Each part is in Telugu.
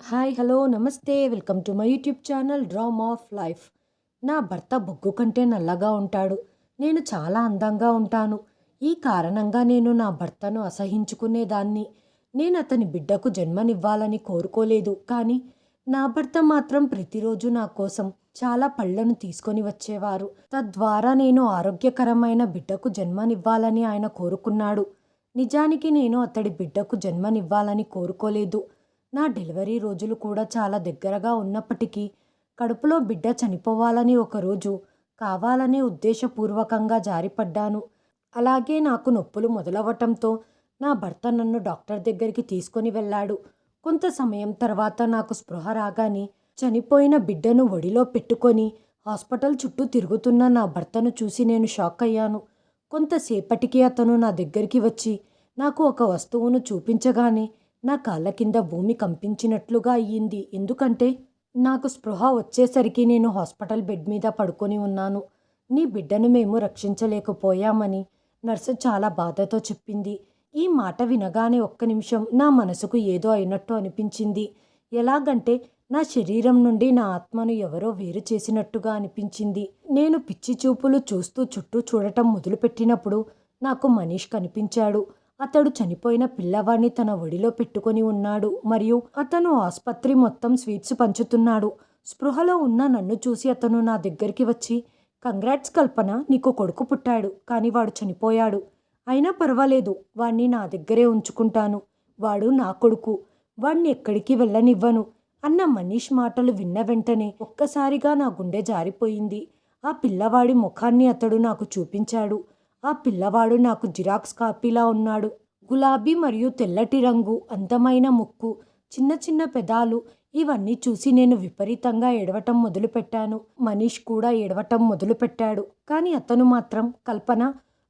హాయ్ హలో నమస్తే. Welcome to my YouTube channel dream of life. నా భర్త బొగ్గు కంటే నల్లగా ఉంటాడు. నేను చాలా అందంగా ఉంటాను. ఈ కారణంగా నేను నా భర్తను అసహించుకునేదాన్ని. నేను అతని బిడ్డకు జన్మనివ్వాలని కోరుకోలేదు. కానీ నా భర్త మాత్రం ప్రతిరోజు నా కోసం చాలా పళ్ళను తీసుకొని వచ్చేవారు. తద్వారా నేను ఆరోగ్యకరమైన బిడ్డకు జన్మనివ్వాలని ఆయన కోరుకున్నాడు. నిజానికి నేను అతడి బిడ్డకు జన్మనివ్వాలని కోరుకోలేదు. నా డెలివరీ రోజులు కూడా చాలా దగ్గరగా ఉన్నప్పటికీ కడుపులో బిడ్డ చనిపోవాలని ఒకరోజు కావాలనే ఉద్దేశపూర్వకంగా జారిపడ్డాను. అలాగే నాకు నొప్పులు మొదలవటంతో నా భర్త నన్ను డాక్టర్ దగ్గరికి తీసుకొని వెళ్ళాడు. కొంత సమయం తర్వాత నాకు స్పృహ రాగానే చనిపోయిన బిడ్డను ఒడిలో పెట్టుకొని హాస్పిటల్ చుట్టూ తిరుగుతున్న నా భర్తను చూసి నేను షాక్ అయ్యాను. కొంతసేపటికి అతను నా దగ్గరికి వచ్చి నాకు ఒక వస్తువును చూపించగానే నా కాళ్ళ కింద భూమి కంపించినట్లుగా అయ్యింది. ఎందుకంటే నాకు స్పృహ వచ్చేసరికి నేను హాస్పిటల్ బెడ్ మీద పడుకొని ఉన్నాను. నీ బిడ్డను మేము రక్షించలేకపోయామని నర్సు చాలా బాధతో చెప్పింది. ఈ మాట వినగానే ఒక్క నిమిషం నా మనసుకు ఏదో అయినట్టు అనిపించింది. ఎలాగంటే నా శరీరం నుండి నా ఆత్మను ఎవరో వేరు చేసినట్టుగా అనిపించింది. నేను పిచ్చి చూపులు చూస్తూ చుట్టూ చూడటం మొదలుపెట్టినప్పుడు నాకు మనీష్ కనిపించాడు. అతడు చనిపోయిన పిల్లవాడిని తన ఒడిలో పెట్టుకొని ఉన్నాడు మరియు అతను ఆసుపత్రి మొత్తం స్వీట్స్ పంచుతున్నాడు. స్పృహలో ఉన్న నన్ను చూసి అతను నా దగ్గరికి వచ్చి కంగ్రాట్స్ కల్పన నీకు కొడుకు పుట్టాడు కానీ వాడు చనిపోయాడు. అయినా పర్వాలేదు వాణ్ణి నా దగ్గరే ఉంచుకుంటాను. వాడు నా కొడుకు వాణ్ణి ఎక్కడికి వెళ్ళనివ్వను అన్న మనీష్ మాటలు విన్న వెంటనే ఒక్కసారిగా నా గుండె జారిపోయింది. ఆ పిల్లవాడి ముఖాన్ని అతడు నాకు చూపించాడు. ఆ పిల్లవాడు నాకు జిరాక్స్ కాపీలా ఉన్నాడు. గులాబీ మరియు తెల్లటి రంగు అందమైన ముక్కు చిన్న చిన్న పెదాలు ఇవన్నీ చూసి నేను విపరీతంగా ఏడవటం మొదలుపెట్టాను. మనీష్ కూడా ఏడవటం మొదలుపెట్టాడు. కానీ అతను మాత్రం కల్పన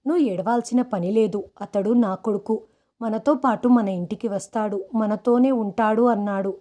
నువ్వు ఏడవాల్సిన పని లేదు. అతడు నా కొడుకు. మనతో పాటు మన ఇంటికి వస్తాడు. మనతోనే ఉంటాడు అన్నాడు.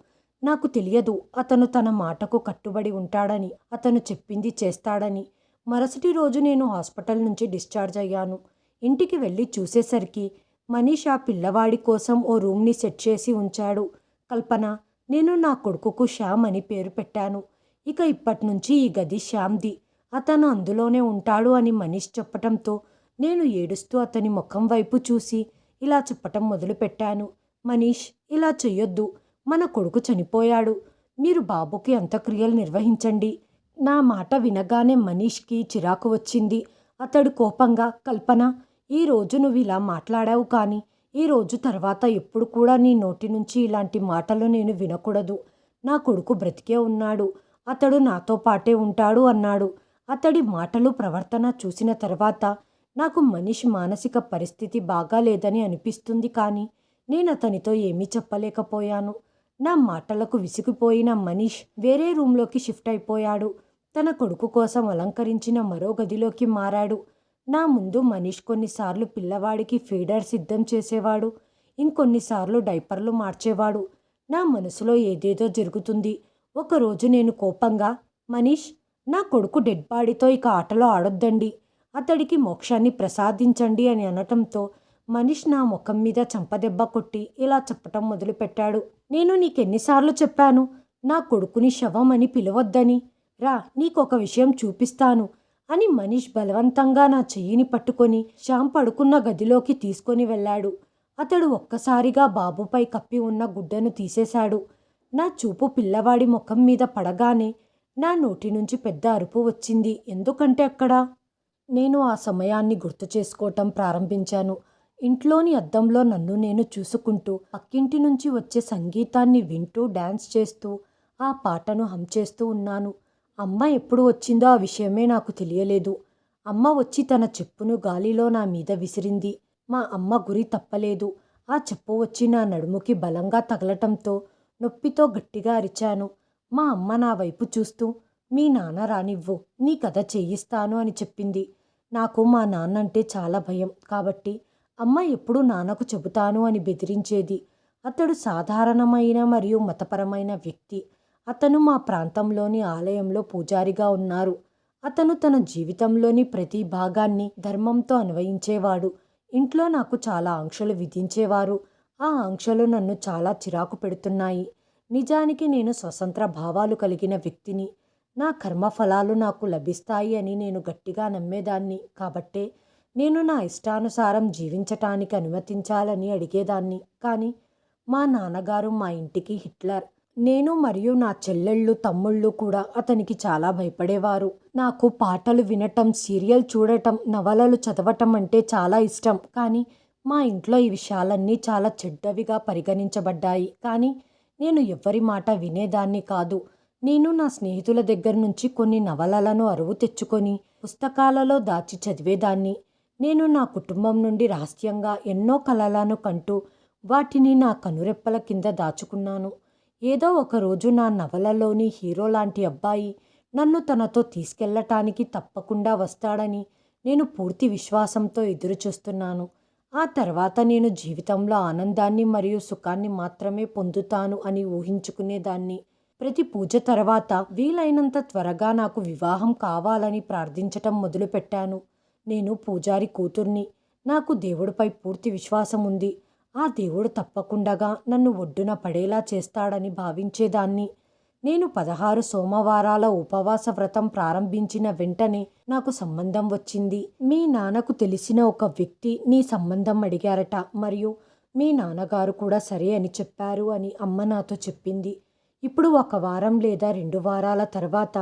నాకు తెలియదు. అతను తన మాటకు కట్టుబడి ఉంటాడని అతను చెప్పింది చేస్తాడని. మరుసటి రోజు నేను హాస్పిటల్ నుంచి డిశ్చార్జ్ అయ్యాను. ఇంటికి వెళ్ళి చూసేసరికి మనీష్ ఆ పిల్లవాడి కోసం ఓ రూమ్ని సెట్ చేసి ఉంచాడు. కల్పన నేను నా కొడుకుకు శ్యామ్ అని పేరు పెట్టాను. ఇక ఇప్పటి నుంచి ఈ గది శ్యామ్ది. అతను అందులోనే ఉంటాడు అని మనీష్ చెప్పటంతో నేను ఏడుస్తూ అతని ముఖం వైపు చూసి ఇలా చెప్పటం మొదలుపెట్టాను. మనీష్ ఇలా చెయ్యొద్దు. మన కొడుకు చనిపోయాడు. మీరు బాబుకి అంత్యక్రియలు నిర్వహించండి. నా మాట వినగానే మనీష్కి చిరాకు వచ్చింది. అతడు కోపంగా కల్పన ఈ రోజు నువ్వు ఇలా మాట్లాడావు కానీ ఈ రోజు తర్వాత ఎప్పుడు కూడా నీ నోటి నుంచి ఇలాంటి మాటలు నేను వినకూడదు. నా కొడుకు బ్రతికే ఉన్నాడు. అతడు నాతో పాటే ఉంటాడు అన్నాడు. అతడి మాటలు ప్రవర్తన చూసిన తర్వాత నాకు మనిషి మానసిక పరిస్థితి బాగాలేదని అనిపిస్తుంది కానీ నేను అతనితో ఏమీ చెప్పలేకపోయాను. నా మాటలకు విసిగిపోయిన మనీష్ వేరే రూంలోకి షిఫ్ట్ అయిపోయాడు. తన కొడుకు కోసం అలంకరించిన మరో గదిలోకి మారాడు. నా ముందు మనీష్ కొన్నిసార్లు పిల్లవాడికి ఫీడర్ సిద్ధం చేసేవాడు. ఇంకొన్నిసార్లు డైపర్లు మార్చేవాడు. నా మనసులో ఏదేదో జరుగుతుంది. ఒకరోజు నేను కోపంగా మనీష్ నా కొడుకు డెడ్ బాడీతో ఇక ఆటలో ఆడొద్దండి. అతడికి మోక్షాన్ని ప్రసాదించండి అని అనటంతో మనీష్ నా ముఖం మీద చంపదెబ్బ కొట్టి ఇలా చెప్పటం మొదలుపెట్టాడు. నేను నీకెన్నిసార్లు చెప్పాను నా కొడుకుని శవం అని పిలవద్దని. రా నీకొక విషయం చూపిస్తాను అని మనీష్ బలవంతంగా నా చెయ్యిని పట్టుకొని శ్యామ్ పడుకున్న గదిలోకి తీసుకొని వెళ్ళాడు. అతడు ఒక్కసారిగా బాబుపై కప్పి ఉన్న గుడ్డను తీసేశాడు. నా చూపు పిల్లవాడి ముఖం మీద పడగానే నా నోటి నుంచి పెద్ద అరుపు వచ్చింది. ఎందుకంటే అక్కడ నేను ఆ సమయాన్ని గుర్తు చేసుకోవటం ప్రారంభించాను. ఇంట్లోని అద్దంలో నన్ను నేను చూసుకుంటూ పక్కింటి నుంచి వచ్చే సంగీతాన్ని వింటూ డ్యాన్స్ చేస్తూ ఆ పాటను హమ్ చేస్తూ ఉన్నాను. అమ్మ ఎప్పుడు వచ్చిందో ఆ విషయమే నాకు తెలియలేదు. అమ్మ వచ్చి తన చెప్పును గాలిలో నా మీద విసిరింది. మా అమ్మ గురి తప్పలేదు. ఆ చెప్పు వచ్చి నా నడుముకి బలంగా తగలటంతో నొప్పితో గట్టిగా అరిచాను. మా అమ్మ నా వైపు చూస్తూ మీ నాన్న రానివ్వు నీ కథ చేయిస్తాను అని చెప్పింది. నాకు మా నాన్న అంటే చాలా భయం. కాబట్టి అమ్మ ఎప్పుడు నాన్నకు చెబుతాను అని బెదిరించేది. అతడు సాధారణమైన మరియు మతపరమైన వ్యక్తి. అతను మా ప్రాంతంలోని ఆలయంలో పూజారిగా ఉన్నారు. అతను తన జీవితంలోని ప్రతి భాగాన్ని ధర్మంతో అన్వయించేవాడు. ఇంట్లో నాకు చాలా ఆంక్షలు విధించేవారు. ఆ ఆంక్షలు నన్ను చాలా చిరాకు పెడుతున్నాయి. నిజానికి నేను స్వతంత్ర భావాలు కలిగిన వ్యక్తిని. నా కర్మఫలాలు నాకు లభిస్తాయి అని నేను గట్టిగా నమ్మేదాన్ని. కాబట్టే నేను నా ఇష్టానుసారం జీవించటానికి అనుమతించాలని అడిగేదాన్ని. కానీ మా నాన్నగారు మా ఇంటికి హిట్లర్ నేను మరియు నా చెల్లెళ్ళు తమ్ముళ్ళు కూడా అతనికి చాలా భయపడేవారు. నాకు పాటలు వినటం సీరియల్ చూడటం నవలలు చదవటం అంటే చాలా ఇష్టం. కానీ మా ఇంట్లో ఈ విషయాలన్నీ చాలా చెడ్డవిగా పరిగణించబడ్డాయి. కానీ నేను ఎవ్వరి మాట వినేదాన్ని కాదు. నేను నా స్నేహితుల దగ్గర నుంచి కొన్ని నవలలను అరువు తెచ్చుకొని పుస్తకాలలో దాచి చదివేదాన్ని. నేను నా కుటుంబం నుండి రహస్యంగా ఎన్నో కలలను కంటూ వాటిని నా కనురెప్పల కింద దాచుకున్నాను. ఏదో ఒక రోజు నా నవలలోని హీరో లాంటి అబ్బాయి నన్ను తనతో తీసుకెళ్ళటానికి తప్పకుండా వస్తాడని నేను పూర్తి విశ్వాసంతో ఎదురుచూస్తున్నాను. ఆ తర్వాత నేను జీవితంలో ఆనందాన్ని మరియు సుఖాన్ని మాత్రమే పొందుతాను అని ఊహించుకునేదాన్ని. ప్రతి పూజ తర్వాత వీలైనంత త్వరగా నాకు వివాహం కావాలని ప్రార్థించటం మొదలుపెట్టాను. నేను పూజారి కూతుర్ని నాకు దేవుడిపై పూర్తి విశ్వాసం ఉంది ఆ దేవుడు తప్పకుండగా నన్ను ఒడ్డున పడేలా చేస్తాడని భావించేదాన్ని. నేను పదహారు సోమవారాల ఉపవాస వ్రతం ప్రారంభించిన వెంటనే నాకు సంబంధం వచ్చింది. మీ నాన్నకు తెలిసిన ఒక వ్యక్తి నీ సంబంధం అడిగారట. మరియు మీ నాన్నగారు కూడా సరే అని చెప్పారు అని అమ్మ నాతో చెప్పింది. ఇప్పుడు ఒక వారం లేదా రెండు వారాల తర్వాత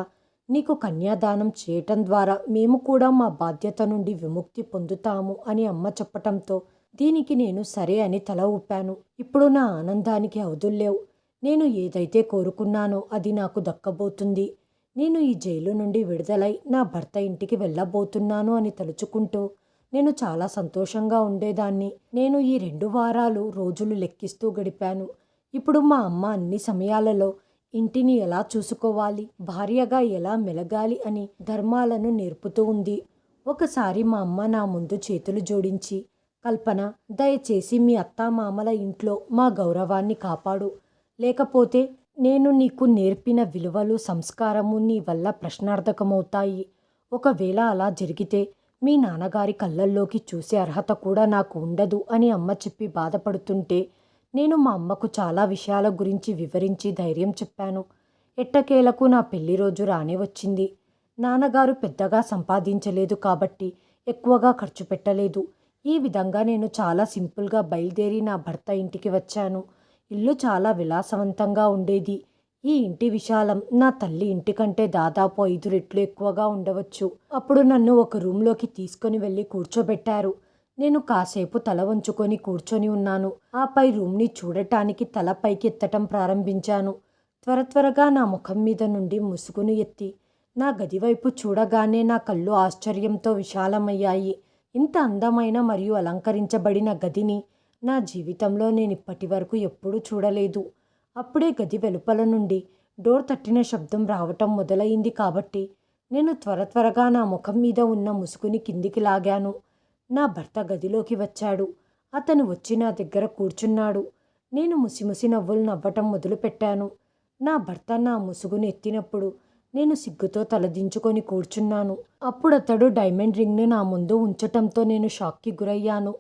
నీకు కన్యాదానం చేయటం ద్వారా మేము కూడా మా బాధ్యత నుండి విముక్తి పొందుతాము అని అమ్మ చెప్పటంతో దీనికి నేను సరే అని తల ఊపాను. ఇప్పుడు నా ఆనందానికి అవధుల్లేవు నేను ఏదైతే కోరుకున్నానో అది నాకు దక్కబోతుంది. నేను ఈ జైలు నుండి విడుదలై నా భర్త ఇంటికి వెళ్ళబోతున్నాను అని తలుచుకుంటూ నేను చాలా సంతోషంగా ఉండేదాన్ని. నేను ఈ రెండు వారాలు రోజులు లెక్కిస్తూ గడిపాను. ఇప్పుడు మా అమ్మ అన్ని సమయాలలో ఇంటిని ఎలా చూసుకోవాలి భార్యగా ఎలా మెలగాలి అని ధర్మాలను నేర్పుతూ ఉంది. ఒకసారి మా అమ్మ నా ముందు చేతులు జోడించి కల్పన దయచేసి మీ అత్తామామల ఇంట్లో మా గౌరవాన్ని కాపాడు. లేకపోతే నేను నీకు నేర్పిన విలువలు సంస్కారము నీ వల్ల ప్రశ్నార్థకమవుతాయి. ఒకవేళ అలా జరిగితే మీ నాన్నగారి కళ్ళల్లోకి చూసే అర్హత కూడా నాకు ఉండదు అని అమ్మ చెప్పి బాధపడుతుంటే నేను మా అమ్మకు చాలా విషయాల గురించి వివరించి ధైర్యం చెప్పాను. ఎట్టకేలకు నా పెళ్ళి రోజు రానే వచ్చింది. నాన్నగారు పెద్దగా సంపాదించలేదు కాబట్టి ఎక్కువగా ఖర్చు పెట్టలేదు. ఈ విధంగా నేను చాలా సింపుల్గా బయలుదేరి నా భర్త ఇంటికి వచ్చాను. ఇల్లు చాలా విలాసవంతంగా ఉండేది. ఈ ఇంటి విశాలం నా తల్లి ఇంటి కంటే దాదాపు ఐదు రెట్లు ఎక్కువగా ఉండవచ్చు. అప్పుడు నన్ను ఒక రూమ్లోకి తీసుకొని వెళ్ళి కూర్చోబెట్టారు. నేను కాసేపు తల వంచుకొని కూర్చొని ఉన్నాను. ఆపై రూమ్ని చూడటానికి తల పైకి ఎత్తటం ప్రారంభించాను. త్వర త్వరగా నా ముఖం మీద నుండి ముసుగును ఎత్తి నా గదివైపు చూడగానే నా కళ్ళు ఆశ్చర్యంతో విశాలమయ్యాయి. ఇంత అందమైన మరియు అలంకరించబడిన గదిని నా జీవితంలో నేను ఇప్పటి వరకు ఎప్పుడూ చూడలేదు. అప్పుడే గది వెలుపల నుండి డోర్ తట్టిన శబ్దం రావటం మొదలైంది కాబట్టి నేను త్వర త్వరగా నా ముఖం మీద ఉన్న ముసుగుని కిందికి లాగాను. నా భర్త గదిలోకి వచ్చాడు. అతను వచ్చి నా దగ్గర కూర్చున్నాడు. నేను ముసిముసి నవ్వులు నవ్వటం మొదలుపెట్టాను. నా భర్త నా ముసుగును ఎత్తినప్పుడు నేను సిగ్గుతో తలదించుకొని కూర్చున్నాను. అప్పుడు అతడు డైమండ్ రింగ్ని నా ముందు ఉంచటంతో నేను షాక్కి గురయ్యాను.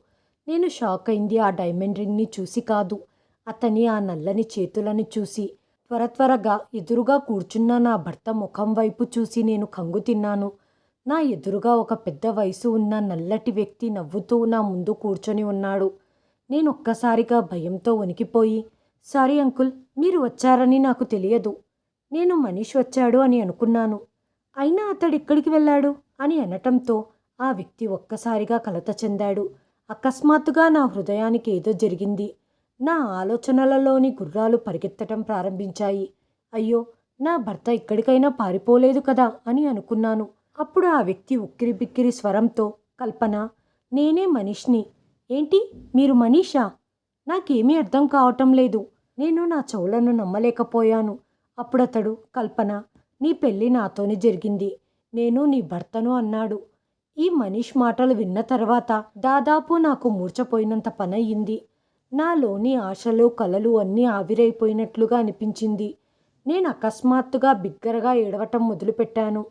నేను షాక్ అయింది ఆ డైమండ్ రింగ్ని చూసి కాదు. అతని ఆ నల్లని చేతులను చూసి. త్వర త్వరగా ఎదురుగా కూర్చున్న నా భర్త ముఖం వైపు చూసి నేను కంగు తిన్నాను. నా ఎదురుగా ఒక పెద్ద వయసు ఉన్న నల్లటి వ్యక్తి నవ్వుతూ నా ముందు కూర్చొని ఉన్నాడు. నేను ఒక్కసారిగా భయంతో వణికిపోయి సారీ అంకుల్ మీరు వచ్చారని నాకు తెలియదు. నేను మనీష్ వచ్చాడు అని అనుకున్నాను. అయినా అతడు ఇక్కడికి వెళ్ళాడు అని అనటంతో ఆ వ్యక్తి ఒక్కసారిగా కలత చెందాడు. అకస్మాత్తుగా నా హృదయానికి ఏదో జరిగింది. నా ఆలోచనలలోని గుర్రాలు పరిగెత్తటం ప్రారంభించాయి. అయ్యో నా భర్త ఎక్కడికైనా పారిపోలేదు కదా అని అనుకున్నాను. అప్పుడు ఆ వ్యక్తి ఉక్కిరి బిక్కిరి స్వరంతో కల్పన నేనే మనీష్ని. ఏంటి? మీరు మనీషా? నాకేమీ అర్థం కావటం లేదు. నేను నా చెవులను నమ్మలేకపోయాను. అప్పుడతడు కల్పన నీ పెళ్ళి నాతోనే జరిగింది. నేను నీ భర్తను అన్నాడు. ఈ మనీష్ మాటలు విన్న తర్వాత దాదాపు నాకు మూర్చపోయినంత పనయ్యింది. నాలోని ఆశలు కలలు అన్నీ ఆవిరైపోయినట్లుగా అనిపించింది. నేను అకస్మాత్తుగా బిగ్గరగా ఏడవటం మొదలుపెట్టాను.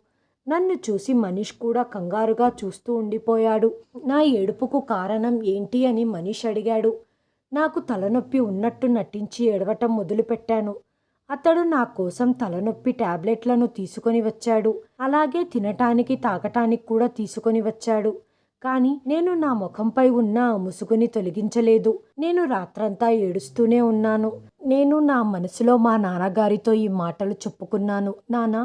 నన్ను చూసి మనీష్ కూడా కంగారుగా చూస్తూ ఉండిపోయాడు. నా ఏడుపుకు కారణం ఏంటి అని మనీష్ అడిగాడు. నాకు తలనొప్పి ఉన్నట్టు నటించి ఏడవటం మొదలుపెట్టాను. అతడు నా కోసం తలనొప్పి టాబ్లెట్లను తీసుకొని వచ్చాడు. అలాగే తినటానికి తాగటానికి కూడా తీసుకొని వచ్చాడు. కానీ నేను నా ముఖంపై ఉన్న ముసుగుని తొలగించలేదు. నేను రాత్రంతా ఏడుస్తూనే ఉన్నాను. నేను నా మనసులో మా నాన్నగారితో ఈ మాటలు చెప్పుకున్నాను. నాన్న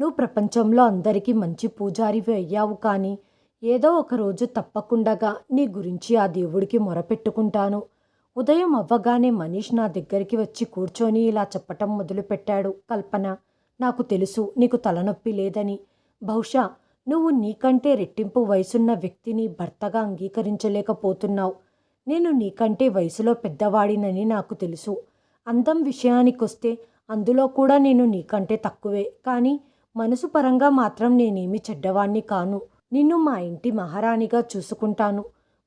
నువ్వు ప్రపంచంలో అందరికీ మంచి పూజారివి అయ్యావు కానీ ఏదో ఒక రోజు తప్పకుండగా నీ గురించి ఆ దేవుడికి మొరపెట్టుకుంటాను. ఉదయం అవ్వగానే మనీష్ నా దగ్గరికి వచ్చి కూర్చొని ఇలా చెప్పటం మొదలుపెట్టాడు. కల్పన నాకు తెలుసు నీకు తలనొప్పి లేదని. బహుశా నువ్వు నీకంటే రెట్టింపు వయసున్న వ్యక్తిని భర్తగా అంగీకరించలేకపోతున్నావు. నేను నీకంటే వయసులో పెద్దవాడినని నాకు తెలుసు. అందం విషయానికొస్తే అందులో కూడా నేను నీకంటే తక్కువే. కానీ మనసు పరంగా మాత్రం నేనేమి చెడ్డవాణ్ణి కాను. నిన్ను మా ఇంటి మహారాణిగా చూసుకుంటాను.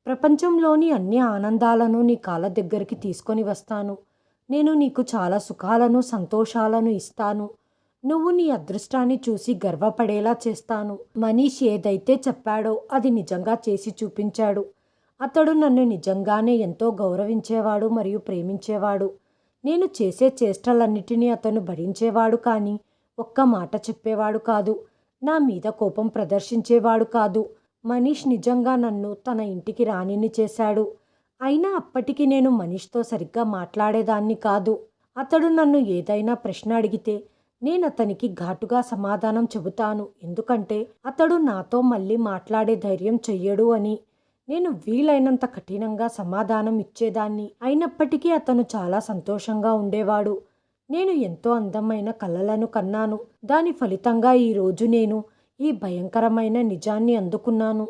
ప్రపంచంలోని అన్ని ఆనందాలను నీ కాళ్ళ దగ్గరికి తీసుకొని వస్తాను. నేను నీకు చాలా సుఖాలను సంతోషాలను ఇస్తాను. నువ్వు నీ అదృష్టాన్ని చూసి గర్వపడేలా చేస్తాను. మనీష్ ఏదైతే చెప్పాడో అది నిజంగా చేసి చూపించాడు. అతడు నన్ను నిజంగానే ఎంతో గౌరవించేవాడు మరియు ప్రేమించేవాడు. నేను చేసే చేష్టలన్నిటినీ అతను భరించేవాడు కానీ ఒక్క మాట చెప్పేవాడు కాదు. నా మీద కోపం ప్రదర్శించేవాడు కాదు. మనీష్ నిజంగా నన్ను తన ఇంటికి రాణిని చేశాడు. అయినా అప్పటికి నేను మనీష్తో సరిగ్గా మాట్లాడేదాన్ని కాదు. అతడు నన్ను ఏదైనా ప్రశ్న అడిగితే నేను అతనికి ఘాటుగా సమాధానం చెబుతాను. ఎందుకంటే అతడు నాతో మళ్ళీ మాట్లాడే ధైర్యం చెయ్యడు అని. నేను వీలైనంత కఠినంగా సమాధానం ఇచ్చేదాన్ని. అయినప్పటికీ అతను చాలా సంతోషంగా ఉండేవాడు. నేను ఎంతో అందమైన కలలను కన్నాను. దాని ఫలితంగా ఈరోజు నేను ఈ భయంకరమైన నిజాన్ని అందుకున్నాను.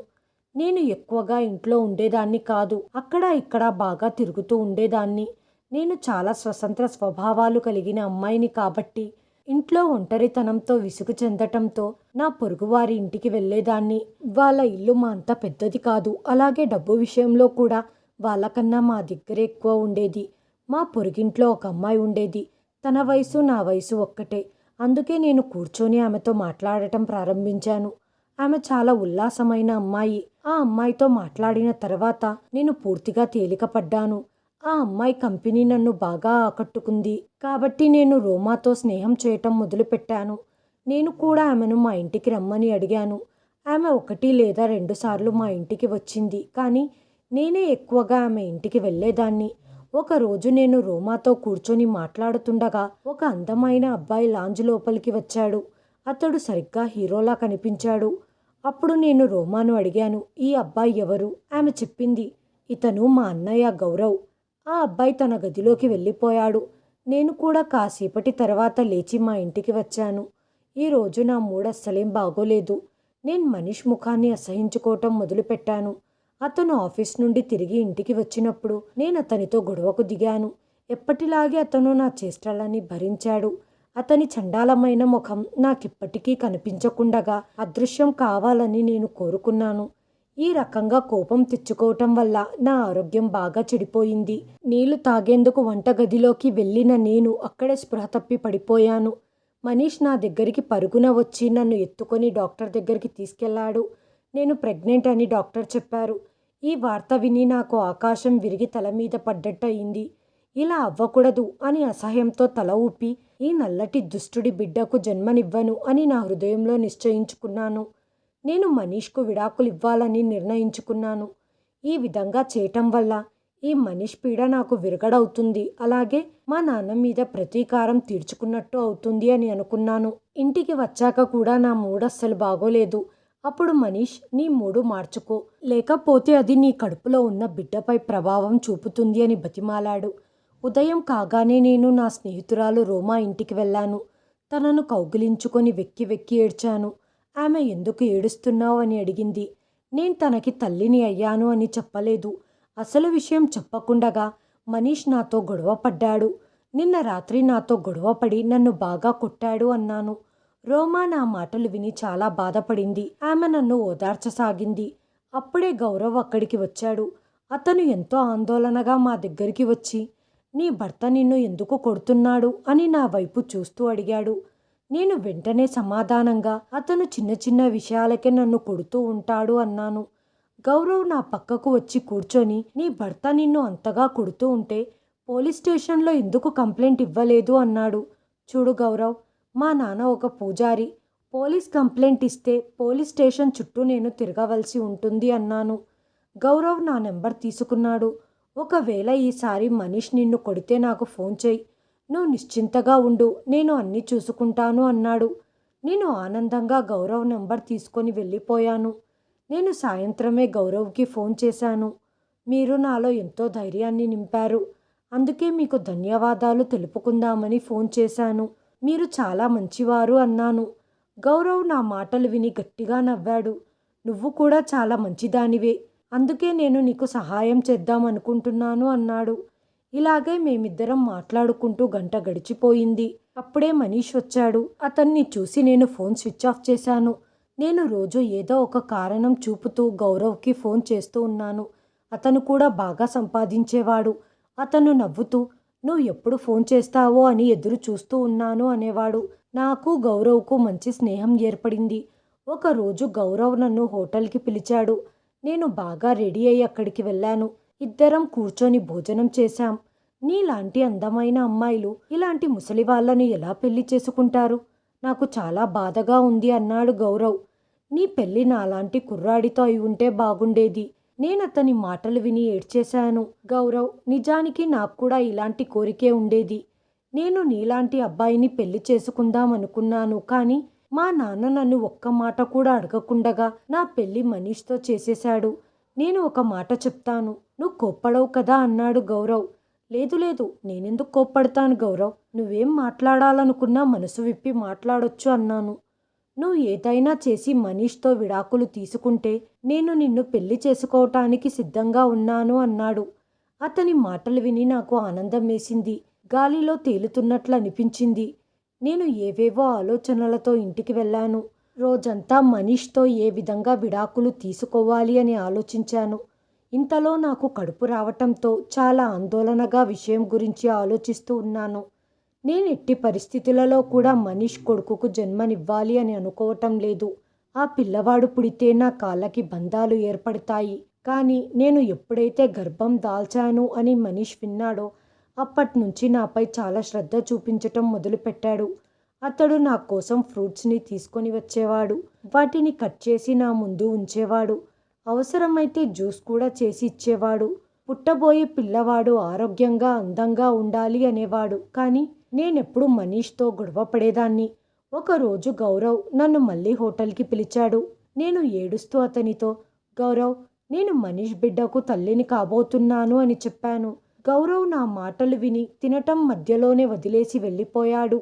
నేను ఎక్కువగా ఇంట్లో ఉండేదాన్ని కాదు అక్కడ ఇక్కడ బాగా తిరుగుతూ ఉండేదాన్ని. నేను చాలా స్వతంత్ర స్వభావాలు కలిగిన అమ్మాయిని కాబట్టి ఇంట్లో ఒంటరితనంతో విసుగు చెందటంతో నా పొరుగువారి ఇంటికి వెళ్ళేదాన్ని. వాళ్ళ ఇల్లు మా అంత పెద్దది కాదు అలాగే డబ్బు విషయంలో కూడా వాళ్ళకన్నా మా దగ్గర ఎక్కువ ఉండేది. మా పొరుగింట్లో ఒక అమ్మాయి ఉండేది తన వయసు నా వయసు ఒక్కటే. అందుకే నేను కూర్చొని ఆమెతో మాట్లాడటం ప్రారంభించాను. ఆమె చాలా ఉల్లాసమైన అమ్మాయి. ఆ అమ్మాయితో మాట్లాడిన తర్వాత నేను పూర్తిగా తేలికపడ్డాను. ఆ అమ్మాయి కంపెనీ నన్ను బాగా ఆకట్టుకుంది. కాబట్టి నేను రోమాతో స్నేహం చేయటం మొదలుపెట్టాను. నేను కూడా ఆమెను మా ఇంటికి రమ్మని అడిగాను. ఆమె ఒకటి లేదా రెండుసార్లు మా ఇంటికి వచ్చింది. కానీ నేనే ఎక్కువగా ఆమె ఇంటికి వెళ్ళేదాన్ని. ఒకరోజు నేను రోమాతో కూర్చొని మాట్లాడుతుండగా ఒక అందమైన అబ్బాయి లాంజ్ లోపలికి వచ్చాడు. అతడు సరిగ్గా హీరోలా కనిపించాడు. అప్పుడు నేను రోమాను అడిగాను ఈ అబ్బాయి ఎవరు? ఆమె చెప్పింది ఇతను మా అన్నయ్య గౌరవ్. ఆ అబ్బాయి తన గదిలోకి వెళ్ళిపోయాడు. నేను కూడా కాసేపటి తర్వాత లేచి మా ఇంటికి వచ్చాను. ఈరోజు నా మూడస్సలేం బాగోలేదు. నేను మనీష్ ముఖాన్ని అసహించుకోవటం మొదలుపెట్టాను. అతను ఆఫీస్ నుండి తిరిగి ఇంటికి వచ్చినప్పుడు నేను అతనితో గొడవకు దిగాను. ఎప్పటిలాగే అతను నా చేష్టలని భరించాడు. అతని చండాలమైన ముఖం నాకిప్పటికీ కనిపించకుండగా అదృశ్యం కావాలని నేను కోరుకున్నాను. ఈ రకంగా కోపం తెచ్చుకోవటం వల్ల నా ఆరోగ్యం బాగా చెడిపోయింది. నీళ్ళు తాగేందుకు వంటగదిలోకి వెళ్ళిన నేను అక్కడే స్పృహ తప్పి పడిపోయాను. మనీష్ నా దగ్గరికి పరుగున వచ్చి నన్ను ఎత్తుకొని డాక్టర్ దగ్గరికి తీసుకెళ్ళాడు. నేను ప్రెగ్నెంట్ అని డాక్టర్ చెప్పారు. ఈ వార్త విని నాకు ఆకాశం విరిగి తల మీద పడ్డట్టు అయింది ఇలా అవ్వకూడదు అని అసహ్యంతో తల ఊపి ఈ నల్లటి దుష్టుడి బిడ్డకు జన్మనివ్వను అని నా హృదయంలో నిశ్చయించుకున్నాను. నేను మనీష్కు విడాకులు ఇవ్వాలని నిర్ణయించుకున్నాను. ఈ విధంగా చేయటం వల్ల ఈ మనీష్ పీడ నాకు విరగడవుతుంది. అలాగే మా నాన్న మీద ప్రతీకారం తీర్చుకున్నట్టు అవుతుంది అని అనుకున్నాను. ఇంటికి వచ్చాక కూడా నా మూడస్సలు బాగోలేదు. అప్పుడు మనీష్ నీ మూడు మార్చుకో. లేకపోతే అది నీ కడుపులో ఉన్న బిడ్డపై ప్రభావం చూపుతుంది అని బతిమాలాడు. ఉదయం కాగానే నేను నా స్నేహితురాలు రోమా ఇంటికి వెళ్ళాను. తనను కౌగిలించుకొని వెక్కి వెక్కి ఏడ్చాను. ఆమె ఎందుకు ఏడుస్తున్నావు? అని అడిగింది. నేను తనకి తల్లిని అయ్యాను అని చెప్పలేదు. అసలు విషయం చెప్పకుండగా మనీష్ నాతో గొడవ పడ్డాడు. నిన్న రాత్రి నాతో గొడవపడి నన్ను బాగా కొట్టాడు అన్నాను. రోమా నా మాటలు విని చాలా బాధపడింది. ఆమె నన్ను ఓదార్చసాగింది. అప్పుడే గౌరవ్ అక్కడికి వచ్చాడు. అతను ఎంతో ఆందోళనగా మా దగ్గరికి వచ్చి నీ భర్త నిన్ను ఎందుకు కొడుతున్నాడు? అని నా వైపు చూస్తూ అడిగాడు. నేను వెంటనే సమాధానంగా అతను చిన్న చిన్న విషయాలకే నన్ను కొడుతూ ఉంటాడు అన్నాను. గౌరవ్ నా పక్కకు వచ్చి కూర్చొని నీ భర్త నిన్ను అంతగా కొడుతూ ఉంటే పోలీస్ స్టేషన్లో ఎందుకు కంప్లైంట్ ఇవ్వలేదు? అన్నాడు. చూడు గౌరవ్ మా నాన్న ఒక పూజారి. పోలీస్ కంప్లైంట్ ఇస్తే పోలీస్ స్టేషన్ చుట్టూ నేను తిరగవలసి ఉంటుంది అన్నాను. గౌరవ్ నా నెంబర్ తీసుకున్నాడు. ఒకవేళ ఈసారి మనీష్ నిన్ను కొడితే నాకు ఫోన్ చేయి. నువ్వు నిశ్చింతగా ఉండు నేను అన్నీ చూసుకుంటాను అన్నాడు. నేను ఆనందంగా గౌరవ్ నెంబర్ తీసుకొని వెళ్ళిపోయాను. నేను సాయంత్రమే గౌరవ్కి ఫోన్ చేశాను. మీరు నాలో ఎంతో ధైర్యాన్ని నింపారు. అందుకే మీకు ధన్యవాదాలు తెలుపుకుందామని ఫోన్ చేశాను. మీరు చాలా మంచివారు అన్నాను. గౌరవ్ నా మాటలు విని గట్టిగా నవ్వాడు. నువ్వు కూడా చాలా మంచిదానివే. అందుకే నేను నీకు సహాయం చేద్దాం అనుకుంటున్నాను అన్నాడు. ఇలాగే మేమిద్దరం మాట్లాడుకుంటూ గంట గడిచిపోయింది. అప్పుడే మనీష్ వచ్చాడు. అతన్ని చూసి నేను ఫోన్ స్విచ్ ఆఫ్ చేశాను. నేను రోజు ఏదో ఒక కారణం చూపుతూ గౌరవ్కి ఫోన్ చేస్తూ ఉన్నాను. అతను కూడా బాగా సంపాదించేవాడు. అతను నవ్వుతూ నువ్వు ఎప్పుడు ఫోన్ చేస్తావో అని ఎదురు చూస్తూ ఉన్నాను అనేవాడు. నాకు గౌరవ్కు మంచి స్నేహం ఏర్పడింది. ఒకరోజు గౌరవ్ నన్ను హోటల్కి పిలిచాడు. నేను బాగా రెడీ అయ్యి అక్కడికి వెళ్ళాను. ఇద్దరం కూర్చొని భోజనం చేశాం. నీలాంటి అందమైన అమ్మాయిలు ఇలాంటి ముసలి వాళ్ళని ఎలా పెళ్ళి చేసుకుంటారు? నాకు చాలా బాధగా ఉంది అన్నాడు గౌరవ్. నీ పెళ్ళి నాలాంటి కుర్రాడితో అయి ఉంటే బాగుండేది. నేను అతని మాటలు విని ఏడ్చేశాను. గౌరవ్ నిజానికి నాకు కూడా ఇలాంటి కోరికే ఉండేది. నేను నీలాంటి అబ్బాయిని పెళ్ళి చేసుకుందాం అనుకున్నాను కానీ మా నాన్న నన్ను ఒక్క మాట కూడా అడగకుండగా నా పెళ్ళి మనీష్తో చేసేశాడు. నేను ఒక మాట చెప్తాను. నువ్వు కోప్పడవు కదా అన్నాడు గౌరవ్. లేదు లేదు నేనెందుకు కోప్పడతాను గౌరవ్? నువ్వేం మాట్లాడాలనుకున్నా మనసు విప్పి మాట్లాడొచ్చు అన్నాను. నువ్వు ఏదైనా చేసి మనీష్తో విడాకులు తీసుకుంటే నేను నిన్ను పెళ్ళి చేసుకోవటానికి సిద్ధంగా ఉన్నాను అన్నాడు. అతని మాటలు విని నాకు ఆనందం వేసింది. గాలిలో తేలుతున్నట్లు అనిపించింది. నేను ఏవేవో ఆలోచనలతో ఇంటికి వెళ్ళాను. రోజంతా మనీష్తో ఏ విధంగా విడాకులు తీసుకోవాలి అని ఆలోచించాను. ఇంతలో నాకు కడుపు రావటంతో చాలా ఆందోళనగా విషయం గురించి ఆలోచిస్తూ ఉన్నాను. నేను ఎట్టి పరిస్థితులలో కూడా మనీష్ కొడుకుకు జన్మనివ్వాలి అని అనుకోవటం లేదు. ఆ పిల్లవాడు పుడితే నా కాళ్ళకి బంధాలు ఏర్పడతాయి. కానీ నేను ఎప్పుడైతే గర్భం దాల్చాను అని మనీష్ విన్నాడో అప్పటి నుంచి నాపై చాలా శ్రద్ధ చూపించటం మొదలుపెట్టాడు. అతడు నా కోసం ఫ్రూట్స్ని తీసుకొని వచ్చేవాడు. వాటిని కట్ చేసి నా ముందు ఉంచేవాడు. అవసరమైతే జ్యూస్ కూడా చేసి ఇచ్చేవాడు. పుట్టబోయే పిల్లవాడు ఆరోగ్యంగా అందంగా ఉండాలి అనేవాడు. కానీ నేనెప్పుడు మనీష్తో గొడవ పడేదాన్ని. ఒకరోజు గౌరవ్ నన్ను మళ్ళీ హోటల్కి పిలిచాడు. నేను ఏడుస్తూ అతనితో గౌరవ్ నేను మనీష్ బిడ్డకు తల్లిని కాబోతున్నాను అని చెప్పాను. గౌరవ్ నా మాటలు విని తినటం మధ్యలోనే వదిలేసి వెళ్ళిపోయాడు.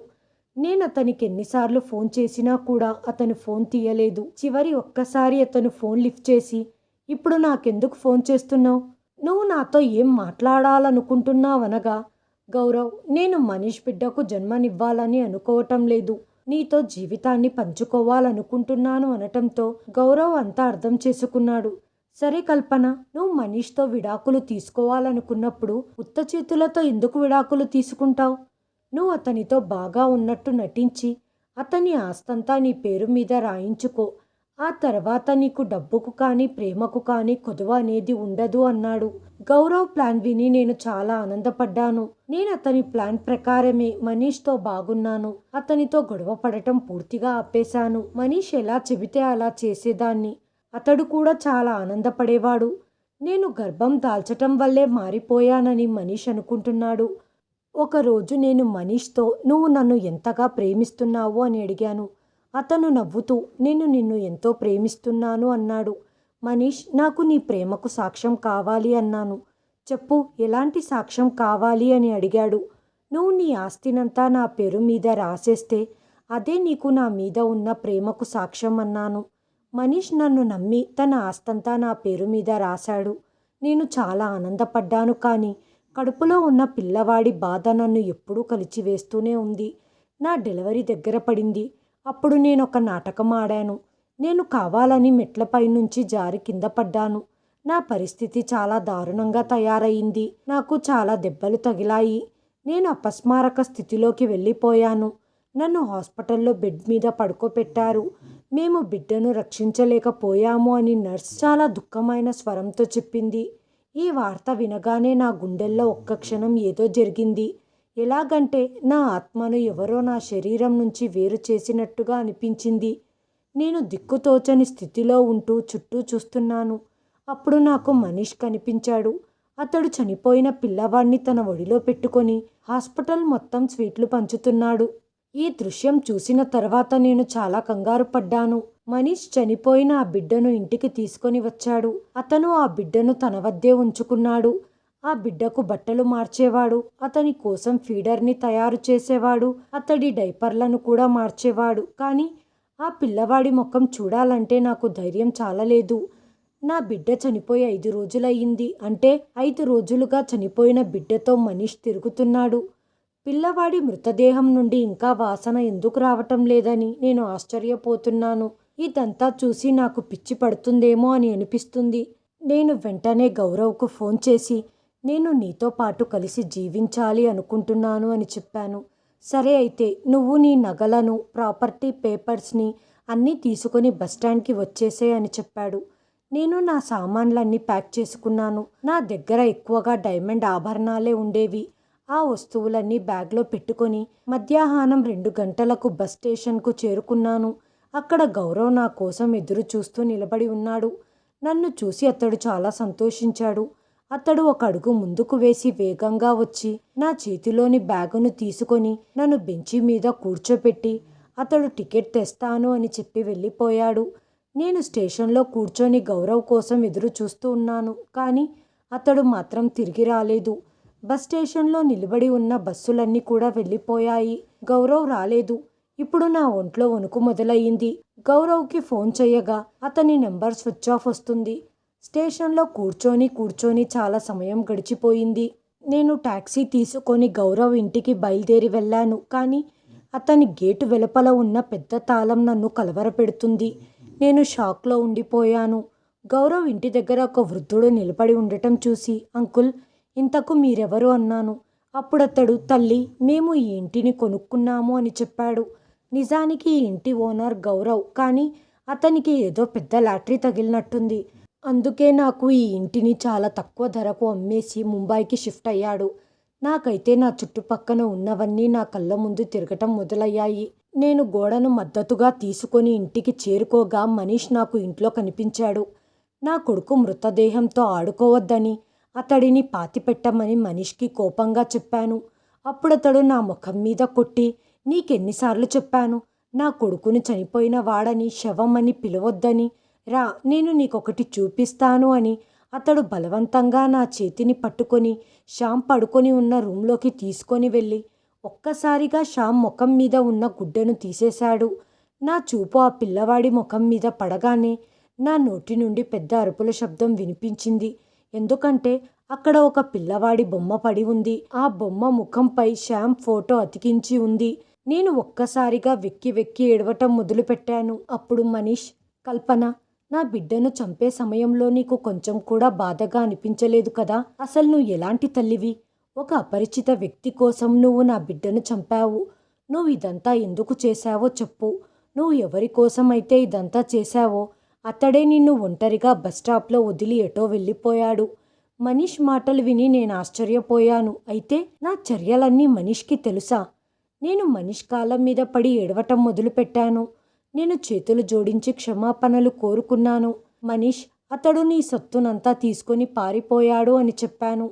నేను అతనికి ఎన్నిసార్లు ఫోన్ చేసినా కూడా అతను ఫోన్ తీయలేదు. చివరి ఒక్కసారి అతను ఫోన్ లిఫ్ట్ చేసి ఇప్పుడు నాకెందుకు ఫోన్ చేస్తున్నావు? నువ్వు నాతో ఏం మాట్లాడాలనుకుంటున్నావనగా గౌరవ్ నేను మనీష్ బిడ్డకు జన్మనివ్వాలని అనుకోవటం లేదు. నీతో జీవితాన్ని పంచుకోవాలనుకుంటున్నాను అనటంతో గౌరవ్ అంతా అర్థం చేసుకున్నాడు. సరే కల్పన నువ్వు మనీష్తో విడాకులు తీసుకోవాలనుకున్నప్పుడు ఉత్త చేతులతో ఎందుకు విడాకులు తీసుకుంటావు? నువ్వు అతనితో బాగా ఉన్నట్టు నటించి అతని ఆస్తంతా నీ పేరు మీద రాయించుకో. ఆ తర్వాత నీకు డబ్బుకు కానీ ప్రేమకు కానీ కొదువ అనేది ఉండదు అన్నాడు. గౌరవ్ ప్లాన్ విని నేను చాలా ఆనందపడ్డాను. నేను అతని ప్లాన్ ప్రకారమే మనీష్తో బాగున్నాను. అతనితో గొడవ పడటం పూర్తిగా ఆపేశాను. మనీష్ ఎలా చెబితే అలా చేసేదాన్ని. అతడు కూడా చాలా ఆనందపడేవాడు. నేను గర్భం దాల్చటం వల్లే మారిపోయానని మనీష్ అనుకుంటున్నాడు. ఒకరోజు నేను మనీష్తో నువ్వు నన్ను ఎంతగా ప్రేమిస్తున్నావు? అని అడిగాను. అతను నవ్వుతూ నేను నిన్ను ఎంతో ప్రేమిస్తున్నాను అన్నాడు. మనీష్ నాకు నీ ప్రేమకు సాక్ష్యం కావాలి అన్నాను. చెప్పు ఎలాంటి సాక్ష్యం కావాలి అని అడిగాడు. నువ్వు నీ ఆస్తినంతా నా పేరు మీద రాసేస్తే అదే నీకు నా మీద ఉన్న ప్రేమకు సాక్ష్యం అన్నాను. మనీష్ నన్ను నమ్మి తన ఆస్తంతా నా పేరు మీద రాశాడు. నేను చాలా ఆనందపడ్డాను కానీ కడుపులో ఉన్న పిల్లవాడి బాధ నన్ను ఎప్పుడూ కలిచివేస్తూనే ఉంది. నా డెలివరీ దగ్గర పడింది. అప్పుడు నేను ఒక నాటకం ఆడాను నేను కావాలని మెట్లపై నుంచి జారి కింద పడ్డాను. నా పరిస్థితి చాలా దారుణంగా తయారయింది. నాకు చాలా దెబ్బలు తగిలాయి. నేను అపస్మారక స్థితిలోకి వెళ్ళిపోయాను. నన్ను హాస్పిటల్లో బెడ్ మీద పడుకోబెట్టారు మేము బిడ్డను రక్షించలేకపోయాము అని నర్స్ చాలా దుఃఖమైన స్వరంతో చెప్పింది. ఈ వార్త వినగానే నా గుండెల్లో ఒక్క క్షణం ఏదో జరిగింది. ఎలాగంటే నా ఆత్మను ఎవరో నా శరీరం నుంచి వేరు చేసినట్టుగా అనిపించింది. నేను దిక్కుతోచని స్థితిలో ఉంటూ చుట్టూ చూస్తున్నాను. అప్పుడు నాకు మనీష్ కనిపించాడు. అతడు చనిపోయిన పిల్లవాడిని తన ఒడిలో పెట్టుకొని హాస్పిటల్ మొత్తం స్వీట్లు పంచుతున్నాడు. ఈ దృశ్యం చూసిన తర్వాత నేను చాలా కంగారు పడ్డాను. మనీష్ చనిపోయిన ఆ బిడ్డను ఇంటికి తీసుకొని వచ్చాడు. అతను ఆ బిడ్డను తన వద్దే ఉంచుకున్నాడు. ఆ బిడ్డకు బట్టలు మార్చేవాడు అతని కోసం ఫీడర్ని తయారు చేసేవాడు అతడి డైపర్లను కూడా మార్చేవాడు. కానీ ఆ పిల్లవాడి ముఖం చూడాలంటే నాకు ధైర్యం చాలలేదు. నా బిడ్డ చనిపోయి ఐదు రోజులయ్యింది. అంటే ఐదు రోజులుగా చనిపోయిన బిడ్డతో మనీష్ తిరుగుతున్నాడు. పిల్లవాడి మృతదేహం నుండి ఇంకా వాసన ఎందుకు రావటం లేదని నేను ఆశ్చర్యపోతున్నాను. ఇదంతా చూసి నాకు పిచ్చి పడుతుందేమో అని అనిపిస్తుంది. నేను వెంటనే గౌరవ్కు ఫోన్ చేసి నేను నీతో పాటు కలిసి జీవించాలి అనుకుంటున్నాను అని చెప్పాను. సరే అయితే నువ్వు నీ నగలను ప్రాపర్టీ పేపర్స్ని అన్నీ తీసుకొని బస్టాండ్కి వచ్చేసే అని చెప్పాడు. నేను నా సామాన్లన్నీ ప్యాక్ చేసుకున్నాను. నా దగ్గర ఎక్కువగా డైమండ్ ఆభరణాలే ఉండేవి. ఆ వస్తువులన్నీ బ్యాగ్లో పెట్టుకొని మధ్యాహ్నం రెండు గంటలకు బస్ స్టేషన్కు చేరుకున్నాను. అక్కడ గౌరవ్ నా కోసం ఎదురు చూస్తూ నిలబడి ఉన్నాడు. నన్ను చూసి అతడు చాలా సంతోషించాడు. అతడు ఒక అడుగు ముందుకు వేసి వేగంగా వచ్చి నా చేతిలోని బ్యాగును తీసుకొని నన్ను బెంచి మీద కూర్చోపెట్టి అతడు టికెట్ తెస్తాను అని చెప్పి వెళ్ళిపోయాడు. నేను స్టేషన్లో కూర్చొని గౌరవ్ కోసం ఎదురు చూస్తూ ఉన్నాను కానీ అతడు మాత్రం తిరిగి రాలేదు. బస్ స్టేషన్లో నిలబడి ఉన్న బస్సులన్నీ కూడా వెళ్ళిపోయాయి. గౌరవ్ రాలేదు. ఇప్పుడు నా ఒంట్లో వణుకు మొదలయ్యింది. గౌరవ్కి ఫోన్ చేయగా అతని నెంబర్ స్విచ్ ఆఫ్ వస్తుంది. స్టేషన్లో కూర్చొని కూర్చొని చాలా సమయం గడిచిపోయింది. నేను టాక్సీ తీసుకొని గౌరవ్ ఇంటికి బయలుదేరి వెళ్ళాను. కానీ అతని గేటు వెలుపల ఉన్న పెద్ద తాళం నన్ను కలవరపెడుతుంది. నేను షాక్లో ఉండిపోయాను. గౌరవ్ ఇంటి దగ్గర ఒక వృద్ధుడు నిలబడి ఉండటం చూసి అంకుల్ ఇంతకు మీరెవరు? అన్నాను. అప్పుడతడు తల్లి మేము ఈ ఇంటిని కొనుక్కున్నాము అని చెప్పాడు. నిజానికి ఈ ఇంటి ఓనర్ గౌరవ్ కానీ అతనికి ఏదో పెద్ద లాటరీ తగిలినట్టుంది. అందుకే నాకు ఈ ఇంటిని చాలా తక్కువ ధరకు అమ్మేసి ముంబైకి షిఫ్ట్ అయ్యాడు. నాకైతే నా చుట్టుపక్కన ఉన్నవన్నీ నా కళ్ళ ముందు తిరగటం మొదలయ్యాయి. నేను గోడను మద్దతుగా తీసుకొని ఇంటికి చేరుకోగా మనీష్ నాకు ఇంట్లో కనిపించాడు. నా కొడుకు మృతదేహంతో ఆడుకోవద్దని అతడిని పాతిపెట్టమని మనీష్కి కోపంగా చెప్పాను. అప్పుడతడు నా ముఖం మీద కొట్టి నీకెన్నిసార్లు చెప్పాను? నా కొడుకుని చనిపోయిన వాడని శవమని పిలవొద్దని రా నేను నీకొకటి చూపిస్తాను అని. అతడు బలవంతంగా నా చేతిని పట్టుకొని శ్యామ్ పడుకొని ఉన్న రూంలోకి తీసుకొని వెళ్ళి ఒక్కసారిగా శ్యామ్ ముఖం మీద ఉన్న గుడ్డను తీసేశాడు. నా చూపు ఆ పిల్లవాడి ముఖం మీద పడగానే నా నోటి నుండి పెద్ద అరుపుల శబ్దం వినిపించింది. ఎందుకంటే అక్కడ ఒక పిల్లవాడి బొమ్మ పడి ఉంది. ఆ బొమ్మ ముఖంపై శ్యామ్ ఫోటో అతికించి ఉంది. నేను ఒక్కసారిగా వెక్కి వెక్కి ఏడవటం మొదలుపెట్టాను. అప్పుడు మనీష్ కల్పన నా బిడ్డను చంపే సమయంలో నీకు కొంచెం కూడా బాధగా అనిపించలేదు కదా? అసలు నువ్వు ఎలాంటి తల్లివి? ఒక అపరిచిత వ్యక్తి కోసం నువ్వు నా బిడ్డను చంపావు. నువ్వు ఇదంతా ఎందుకు చేశావో చెప్పు. నువ్వు ఎవరి కోసమైతే ఇదంతా చేశావో అతడే నిన్ను ఒంటరిగా బస్టాప్లో వదిలి ఎటో వెళ్ళిపోయాడు. మనీష్ మాటలు విని నేను ఆశ్చర్యపోయాను. అయితే నా చర్యలన్నీ మనీష్కి తెలుసా? నేను మనీష్ కాలం మీద పడి ఏడవటం మొదలుపెట్టాను. నేను చేతులు జోడించి క్షమాపణలు కోరుకున్నాను. మనీష్ అతడు నీ సొత్తునంతా తీసుకొని పారిపోయాడు అని చెప్పాను.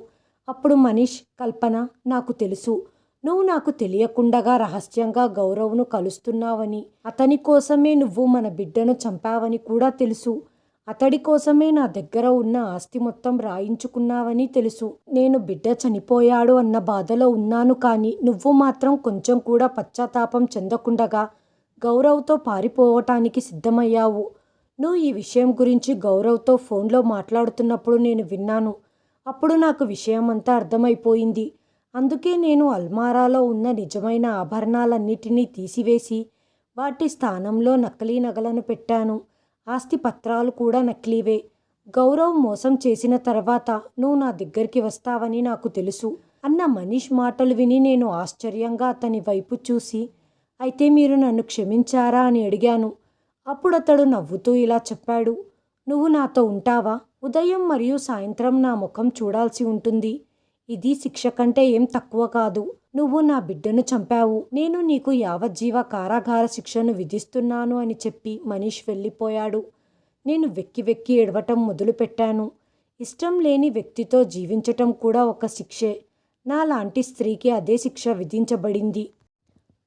అప్పుడు మనీష్ కల్పన నాకు తెలుసు. నువ్వు నాకు తెలియకుండగా రహస్యంగా గౌరవ్ను కలుస్తున్నావని అతని కోసమే నువ్వు మన బిడ్డను చంపావని కూడా తెలుసు. అతడి కోసమే నా దగ్గర ఉన్న ఆస్తి మొత్తం రాయించుకున్నావని తెలుసు. నేను బిడ్డ చనిపోయాడు అన్న బాధలో ఉన్నాను కానీ నువ్వు మాత్రం కొంచెం కూడా పశ్చాత్తాపం చెందకుండగా గౌరవ్తో పారిపోవటానికి సిద్ధమయ్యావు. నువ్వు ఈ విషయం గురించి గౌరవ్తో ఫోన్లో మాట్లాడుతున్నప్పుడు నేను విన్నాను. అప్పుడు నాకు విషయం అంతా అర్థమైపోయింది. అందుకే నేను అల్మారాలో ఉన్న నిజమైన ఆభరణాలన్నిటినీ తీసివేసి వాటి స్థానంలో నకిలీ నగలను పెట్టాను. ఆస్తి పత్రాలు కూడా నకిలీవే. గౌరవ్ మోసం చేసిన తర్వాత నువ్వు నా దగ్గరికి వస్తావని నాకు తెలుసు. అన్న మనీష్ మాటలు విని నేను ఆశ్చర్యంగా అతని వైపు చూసి అయితే మీరు నన్ను క్షమించారా అని అడిగాను. అప్పుడు అతడు నవ్వుతూ ఇలా చెప్పాడు. నువ్వు నాతో ఉంటావా? ఉదయం మరియు సాయంత్రం నా ముఖం చూడాల్సి ఉంటుంది. ఇది శిక్ష కంటే ఏం తక్కువ కాదు. నువ్వు నా బిడ్డను చంపావు. నేను నీకు యావజ్జీవ కారాగార శిక్షను విధిస్తున్నాను అని చెప్పి మనీష్ వెళ్ళిపోయాడు. నేను వెక్కి వెక్కి ఏడవటం మొదలుపెట్టాను. ఇష్టం లేని వ్యక్తితో జీవించటం కూడా ఒక శిక్షే. నాలాంటి స్త్రీకి అదే శిక్ష విధించబడింది.